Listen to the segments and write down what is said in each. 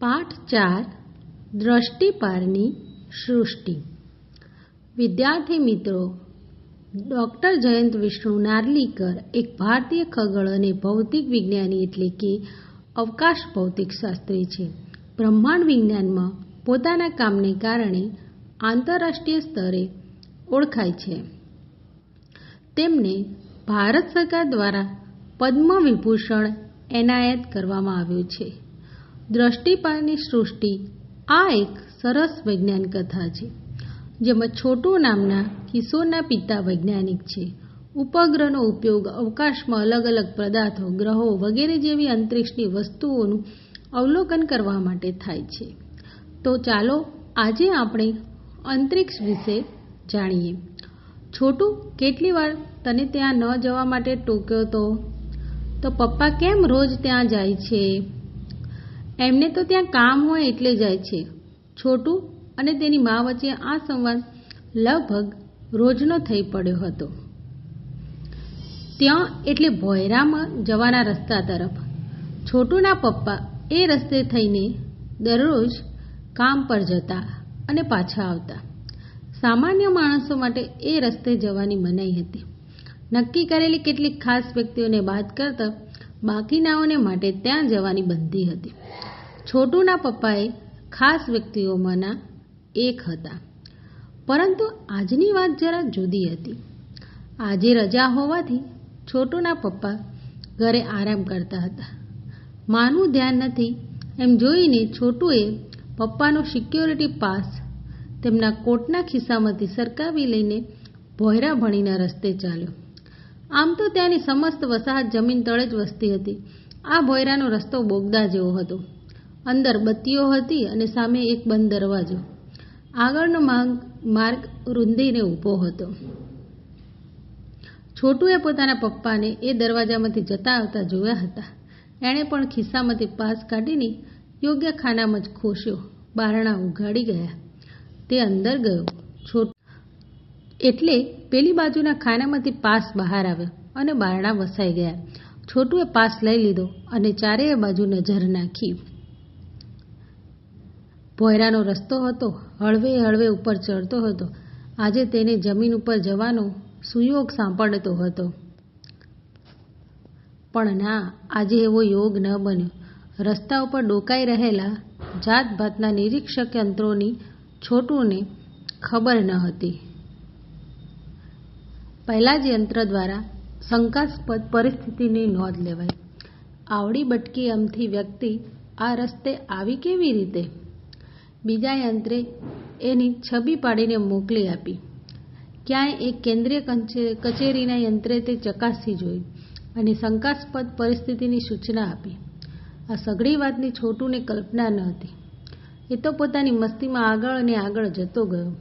પાઠ ચાર દ્રષ્ટિપારની સૃષ્ટિ. વિદ્યાર્થી મિત્રો, ડૉક્ટર જયંત વિષ્ણુ નાર્લીકર એક ભારતીય ખગોળ અને ભૌતિક વિજ્ઞાની એટલે કે અવકાશ ભૌતિકશાસ્ત્રી છે. બ્રહ્માંડ વિજ્ઞાનમાં પોતાના કામને કારણે આંતરરાષ્ટ્રીય સ્તરે ઓળખાય છે. તેમને ભારત સરકાર દ્વારા પદ્મ વિભૂષણ એનાયત કરવામાં આવ્યું છે. દ્રષ્ટિપારની સૃષ્ટિ આ એક સરસ વૈજ્ઞાનિક કથા છે, જેમાં છોટુ નામના કિશોરના પિતા વૈજ્ઞાનિક છે. ઉપગ્રહનો ઉપયોગ અવકાશમાં અલગ અલગ પદાર્થો, ગ્રહો વગેરે જેવી અંતરિક્ષની વસ્તુઓનું અવલોકન કરવા માટે થાય છે. તો ચાલો આજે આપણે અંતરિક્ષ વિશે જાણીએ. છોટુ, કેટલી વાર તને ત્યાં ન જવા માટે ટોક્યો તો? તો પપ્પા કેમ રોજ ત્યાં જાય છે? એમને તો ત્યાં કામ હોય એટલે જાય છે. છોટુ અને તેની મા વચ્ચે આ સંવાદ લગભગ રોજનો થઈ પડ્યો હતો. ત્યાં એટલે ભોયરામાં જવાના રસ્તા તરફ. છોટુના પપ્પા એ રસ્તે થઈને દરરોજ કામ પર જતા અને પાછા આવતા. સામાન્ય માણસો માટે એ રસ્તે જવાની મનાઈ હતી. નક્કી કરેલી કેટલીક ખાસ વ્યક્તિઓને બાદ કરતા બાકીનાઓને માટે ત્યાં જવાની બંધી હતી. છોટુના પપ્પાએ ખાસ વ્યક્તિઓમાંના એક હતા. પરંતુ આજની વાત જરા જુદી હતી. આજે રજા હોવાથી છોટુના પપ્પા ઘરે આરામ કરતા હતા. માનું ધ્યાન નથી, એમ જોઈને છોટુએ પપ્પાનો સિક્યોરિટી પાસ તેમના કોટના ખિસ્સામાંથી સરકાવી લઈને ભોયરા ભણીના રસ્તે ચાલ્યો. આમ તો ત્યાંની સમસ્ત વસાહત જમીન તળે જ વસતી હતી. આ ભોયરાનો રસ્તો બોગદા જેવો હતો. અંદર બત્તીઓ હતી અને સામે એક બંધ દરવાજો. આગળનો માર્ગ રૂંધીને ઊભો હતો. છોટુએ પોતાના પપ્પાને એ દરવાજામાંથી જતા આવતા જોયા હતા. એણે પણ ખિસ્સામાંથી પાસ કાઢીને યોગ્ય ખાનામાં જ ખોશ્યો બારણા ઉઘાડી ગયા. તે અંદર ગયો. છોટ એટલે પેલી બાજુના ખાનામાંથી પાસ બહાર આવ્યો અને બારણા વસાઈ ગયા. છોટુએ પાસ લઈ લીધો અને ચારેય બાજુ નજર નાખી. ભોયરાનો રસ્તો હતો, હળવે હળવે ઉપર ચડતો હતો. આજે તેને જમીન ઉપર જવાનો સુયોગ સાંપડતો હતો. પણ ના, આજે એવો યોગ ન બન્યો. રસ્તા ઉપર ડોકાઈ રહેલા જાત ભાતના નિરીક્ષક યંત્રોની છોટુને ખબર ન હતી. પહેલાં જ યંત્ર દ્વારા શંકાસ્પદ પરિસ્થિતિની નોંધ લેવાય આવડી બટકી અમથી વ્યક્તિ આ રસ્તે આવી કેવી રીતે? બીજા યંત્રે એની છબી પાડીને મોકલી આપી. ક્યાંય એક કેન્દ્રીય કચેરીના યંત્રે તે ચકાસી જોઈ અને શંકાસ્પદ પરિસ્થિતિની સૂચના આપી. આ સઘળી વાતની છોટુને કલ્પના ન હતી. એ તો પોતાની મસ્તીમાં આગળ અને આગળ જતો ગયો.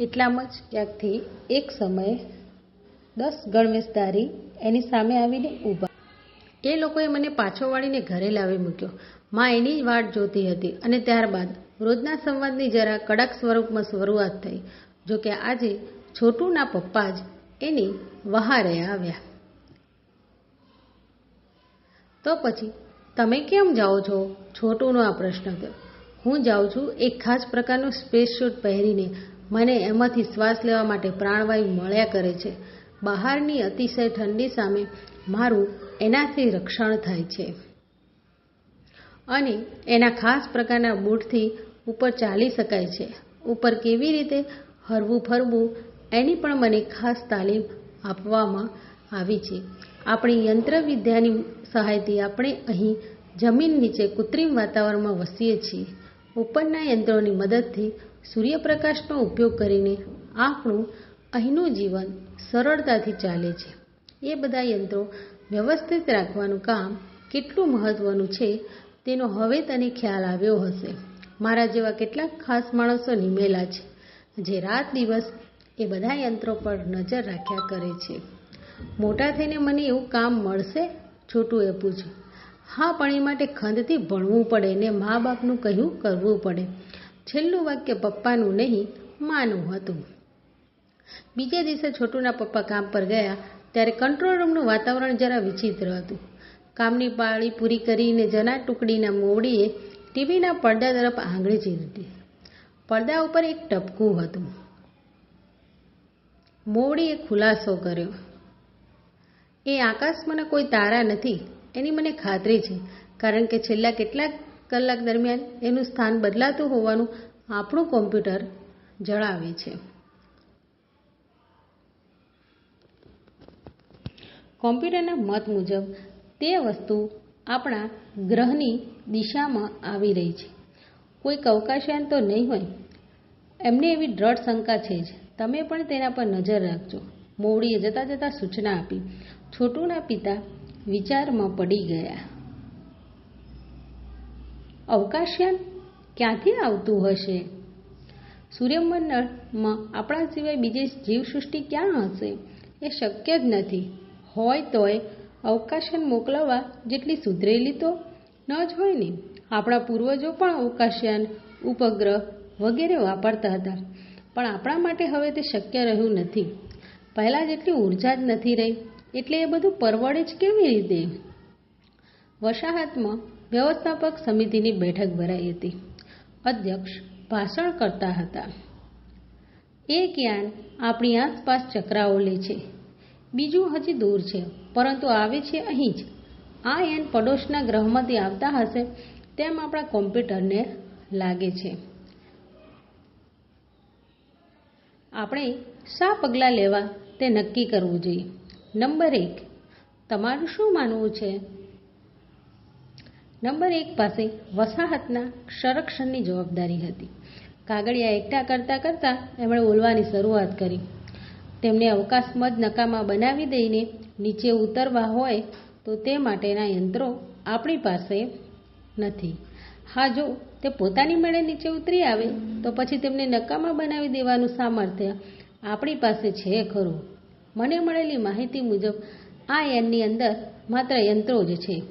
એટલામાં જ ક્યાંકથી એક સમયે દસ ગણવેશધારી એની સામે આવીને ઊભા. એ લોકોએ મને પાછો વાળીને ઘરે લાવી મૂક્યો. માં એની વાટ જોતી હતી અને ત્યારબાદ રોજના સંવાદની જરા કડક સ્વરૂપમાં શરૂઆત થઈ, જો કે આજે છોટુના પપ્પા જ એની વહારે આવ્યા. તો પછી, તમે કેમ જાઓ છો? છોટુનો આ પ્રશ્ન થયો. હું જાઉં છું એક ખાસ પ્રકારનું સ્પેસ શૂટ પહેરીને મને એમાંથી શ્વાસ લેવા માટે પ્રાણવાયુ મળ્યા કરે છે. બહારની અતિશય ઠંડી સામે મારું એનાથી રક્ષણ થાય છે. અને એના ખાસ પ્રકારના બૂટથી ઉપર ચાલી શકાય છે. ઉપર કેવી રીતે હરવું ફરવું એની પણ મને ખાસ તાલીમ આપવામાં આવી છે. આપણી યંત્રવિદ્યાની સહાયથી આપણે અહીં જમીન નીચે કૃત્રિમ વાતાવરણમાં વસીએ છીએ. ઉપરના યંત્રોની મદદથી સૂર્યપ્રકાશનો ઉપયોગ કરીને આપણું અહીંનું જીવન સરળતાથી ચાલે છે. એ બધા યંત્રો વ્યવસ્થિત રાખવાનું કામ કેટલું મહત્ત્વનું છે તેનો હવે તને ખ્યાલ આવ્યો હશે. મારા જેવા કેટલાક ખાસ માણસો નિમેલા છે, જે રાત દિવસ એ બધા યંત્રો પર નજર રાખ્યા કરે છે. મોટા થઈને મને એવું કામ મળશે? છોટું એ પૂછ્યું. હા, પણ એ માટે ખંતથી ભણવું પડે ને મા બાપનું કહ્યું કરવું પડે. છેલ્લું વાક્ય પપ્પાનું નહીં, માનું હતું. બીજા દિવસે છોટુના પપ્પા કામ પર ગયા, ત્યારે કંટ્રોલ રૂમનું વાતાવરણ જરા વિચિત્ર હતું. કામની પાળી પૂરી કરીને જના ટુકડીના મોવડીએ ટીવીના પડદા તરફ આંગળી ચીરતી. પડદા ઉપર એક ટપકું હતું. મોવડીએ ખુલાસો કર્યો. એ આકાશ મને કોઈ તારા નથી, એની મને ખાતરી છે, કારણ કે છેલ્લા કેટલાક કલાક દરમિયાન એનું સ્થાન બદલાતું હોવાનું આપણું કોમ્પ્યુટર જણાવે છે. કોમ્પ્યુટરના મત મુજબ, તે વસ્તુ આપણા ગ્રહની દિશામાં આવી રહી છે. કોઈક અવકાશયાન તો નહીં હોય. એમને એવી દ્રઢ શંકા છે જ. તમે પણ તેના પર નજર રાખજો. મોવડીએ જતા જતા સૂચના આપી. છોટુના પિતા વિચારમાં પડી ગયા. અવકાશયાન ક્યાંથી આવતું હશે? સૂર્યમંડળમાં આપણા સિવાય બીજી જીવસૃષ્ટિ ક્યાં હશે? એ શક્ય જ નથી. હોય તોય અવકાશયાન મોકલવા જેટલી સુધરેલી તો ન જ હોય ને? આપણા પૂર્વજો પણ અવકાશયાન ઉપગ્રહ વગેરે વાપરતા હતા. પણ આપણા માટે હવે તે શક્ય રહ્યું નથી. પહેલાં જેટલી ઊર્જા જ નથી રહી, એટલે એ બધું પરવડે જ કેવી રીતે? વસાહતમાં વ્યવસ્થાપક સમિતિની બેઠક ભરાઈ હતી. અધ્યક્ષ ભાષણ કરતા હતા. એક જ્ઞાન આપણી આસપાસ ચક્રાઓ લે છે. બીજું હજી દૂર છે, પરંતુ આવે છે અહીં જ. આ યાન પડોશના ગ્રહમાંથી આવતા હશે, તેમ આપણા કોમ્પ્યુટરને લાગે છે. આપણે શા પગલાં લેવા તે નક્કી કરવું જોઈએ? નંબર એક, તમારું શું માનવું છે? નંબર એક પાસે વસાહતના સંરક્ષણની જવાબદારી હતી. કાગળિયા એકઠા કરતાં કરતાં એમણે બોલવાની શરૂઆત કરી. તેમને અવકાશમાં જ નકામા બનાવી દઈને નીચે ઉતરવા હોય તો તે માટેના યંત્રો આપણી પાસે નથી. હા, જો તે પોતાની મેળે નીચે ઉતરી આવે તો પછી તેમને નકામા બનાવી દેવાનું સામર્થ્ય આપણી પાસે છે ખરું. મને મળેલી માહિતી મુજબ આ યાનની અંદર માત્ર યંત્રો જ છે.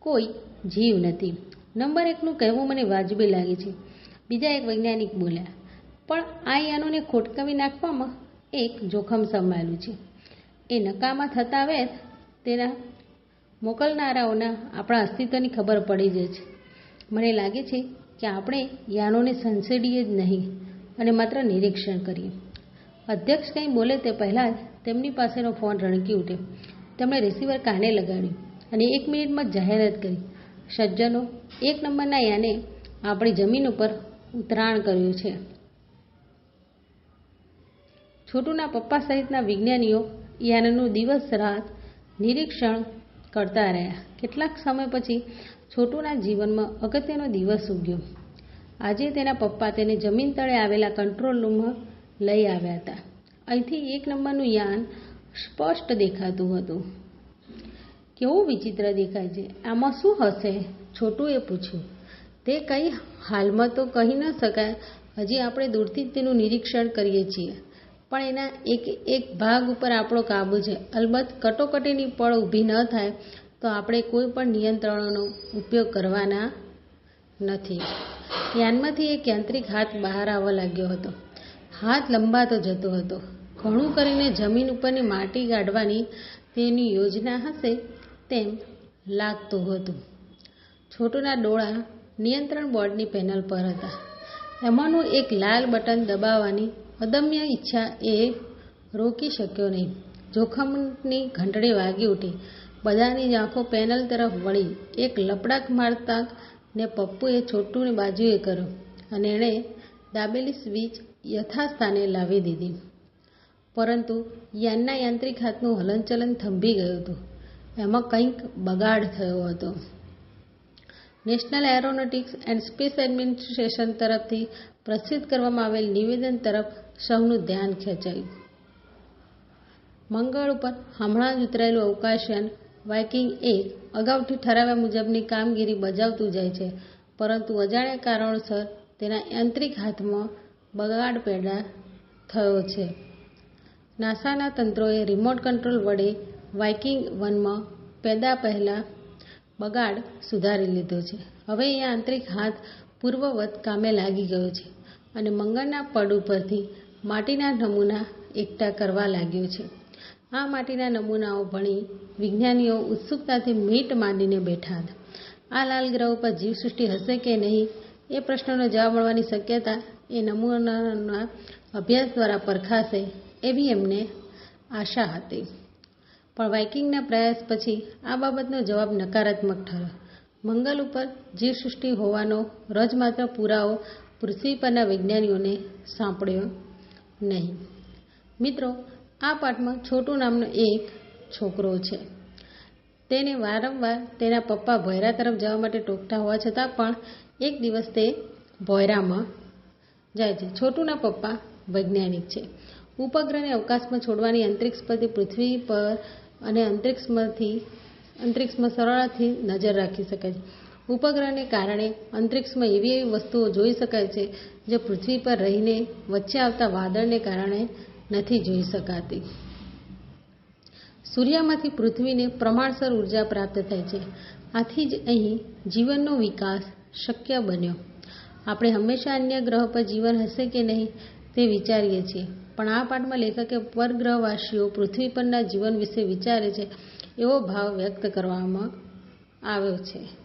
કોઈ જીવ નથી. નંબર એકનું કહેવું મને વાજબી લાગે છે. બીજા એક વૈજ્ઞાનિક બોલ્યા, પણ આ યાનોને ખોટકાવી નાખવામાં એક જોખમ સંભાળ્યું છે. એ નકામા થતા વેત તેના મોકલનારાઓના આપણા અસ્તિત્વની ખબર પડી જાય છે. મને લાગે છે કે આપણે યાનોને સંસેડીએ જ નહીં, અને માત્ર નિરીક્ષણ કરીએ. અધ્યક્ષ કંઈ બોલે તે પહેલાં જ તેમની પાસેનો ફોન રણકી ઉઠ્યો. તેમણે રિસીવર કાને લગાડ્યું અને એક મિનિટમાં જાહેરાત કરી. સજ્જનો એક નંબરના યાને આપણી જમીન ઉપર ઉતરાણ કર્યું છે. છોટુના પપ્પા સહિતના વિજ્ઞાનીઓ યાનનું દિવસ રાત નિરીક્ષણ કરતા રહ્યા. કેટલાક સમય પછી છોટુના જીવનમાં અગત્યનો દિવસ ઉગ્યો. આજે તેના પપ્પા તેને જમીન તળે આવેલા કંટ્રોલ રૂમમાં લઈ આવ્યા હતા. અહીંથી એક નંબરનું યાન સ્પષ્ટ દેખાતું હતું. કેવું વિચિત્ર દેખાય છે? આમાં શું હશે? છોટુએ પૂછ્યું. તે કંઈ હાલમાં તો કહી ન શકાય. હજી આપણે દૂરથી જ તેનું નિરીક્ષણ કરીએ છીએ. પણ એના એક એક ભાગ ઉપર આપણો કાબુ છે. અલબત્ત કટોકટીની પળ ઊભી ન થાય તો આપણે કોઈ પણ નિયંત્રણોનો ઉપયોગ કરવાના નથી. યાનમાંથી એક યાંત્રિક હાથ બહાર આવવા લાગ્યો હતો. હાથ લંબાતો જતો હતો. ઘણું કરીને જમીન ઉપરની માટી કાઢવાની તેની યોજના હશે તેમ લાગતું હતું. છોટુના ડોળા નિયંત્રણ બોર્ડની પેનલ પર હતા. એમાંનું એક લાલ બટન દબાવવાની અદમ્ય ઈચ્છા એ રોકી શક્યો નહીં. જોખમની ઘંટડી વાગી ઉઠી. બધાની આંખો પેનલ તરફ વળી. એક લપડાક મારતા ને પપ્પુએ છોટુની બાજુએ કર્યો અને એણે દાબેલી સ્વિચ યથાસ્થાને લાવી દીધી. પરંતુ યાનના યાંત્રિક હાથનું હલનચલન થંભી ગયું હતું. એમાં કંઈક બગાડ થયો હતો. National Aeronautics and Space Administration તરફથી પ્રસિદ્ધ કરવામાં આવેલ નિવેદન તરફ સૌનું ધ્યાન ખેંચાયું. મંગળ ઉપર હમણાં જ ઉતરાયેલું અવકાશયાન વાઇકિંગ એક અગાઉથી ઠરાવ્યા મુજબની કામગીરી બજાવતું જાય છે, પરંતુ અજાણ્યા કારણોસર તેના યાંત્રિક હાથમાં બગાડ પેદા થયો છે. નાસાના તંત્રોએ રિમોટ કંટ્રોલ વડે વાઇકિંગ વનમાં પેદા પહેલાં બગાડ સુધારી લીધો છે. હવે એ આંતરિક હાથ પૂર્વવત કામે લાગી ગયો છે અને મંગળના પડ ઉપરથી માટીના નમૂના એકઠા કરવા લાગ્યો છે. આ માટીના નમૂનાઓ ભણી વિજ્ઞાનીઓ ઉત્સુકતાથી મીટ માંડીને બેઠા હતા. આ લાલ ગ્રહ ઉપર જીવસૃષ્ટિ હશે કે નહીં એ પ્રશ્નનો જવાબ મળવાની શક્યતા એ નમૂનાના અભ્યાસ દ્વારા પરખાશે એવી એમને આશા હતી. પણ વાઇકિંગના પ્રયાસ પછી આ બાબતનો જવાબ નકારાત્મક ઠર્યો મંગલ ઉપર જીવસૃષ્ટિ હોવાનો રજમાત્ર પુરાવો પૃથ્વી પરના વિજ્ઞાનીઓને સાંપડ્યો નહીં. મિત્રો, આ પાઠમાં છોટું નામનો એક છોકરો છે. તેને વારંવાર તેના પપ્પા ભોયરા તરફ જવા માટે ટોકતા હોવા છતાં પણ એક દિવસ તે ભોયરામાં જાય છે. છોટુના પપ્પા વૈજ્ઞાનિક છે. ઉપગ્રહને અવકાશમાં છોડવાની અંતરિક્ષ પરથી પૃથ્વી પર અને અંતરિક્ષમાંથી, અંતરિક્ષમાં સરળતાથી નજર રાખી શકાય છે. ઉપગ્રહને કારણે અંતરિક્ષમાં એવી એવી વસ્તુઓ જોઈ શકાય છે જે પૃથ્વી પર રહીને વચ્ચે આવતા વાદળને કારણે નથી જોઈ શકાતી. સૂર્યમાંથી પૃથ્વીને પ્રમાણસર ઊર્જા પ્રાપ્ત થાય છે. આથી જ અહીં જીવનનો વિકાસ શક્ય બન્યો. આપણે હંમેશા અન્ય ગ્રહ પર જીવન હશે કે નહીં તે વિચારીએ છીએ. પણ આ પાઠમાં લેખકે પરગ્રહવાસીઓ પૃથ્વી પરના જીવન વિશે વિચારે છે એવો ભાવ વ્યક્ત કરવામાં આવ્યો છે.